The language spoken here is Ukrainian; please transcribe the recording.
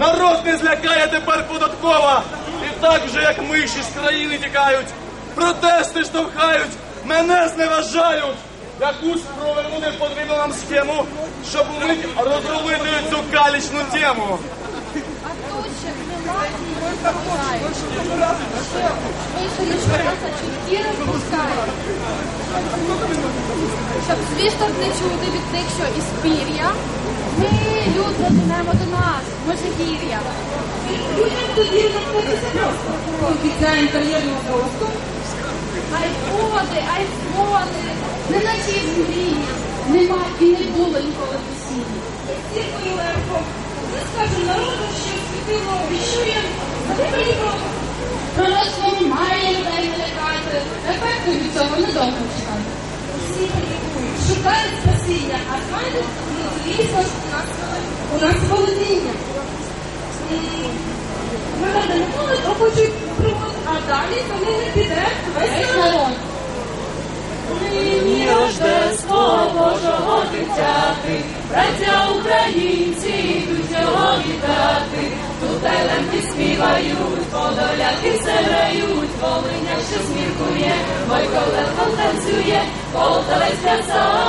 Народ не злякає тепер податкова. І так вже як миші з країни тікають. Протести штовхають, мене зневажають. Якусь провернути потрібно нам схему, щоб умить розрулити цю калічну тему. Щоб звісток не чути від тих, що із пір'я, ми люд заженемо до нас. Знаходиться обіцяє. Айфони, айфони, не наче їх мрія. Нема і не було ніколи весілля. Ціркою легко. Ми скажемо народу, що світило віщує, закрито. Пророцтво має людей налякати. Ефекту від цього недовго чекати. Всі лікують, шукають спасіння, а знаєте, ну, у нас володіння. Ми не то хочуть провод, а далі за ними піде весь народ. Нині Рождество Божого дитяти, браття українці йдуть його вітати, тут елемки співають, подоляки грають, волиня ще сміркує, Бойко легко танцює, полтавець плясає.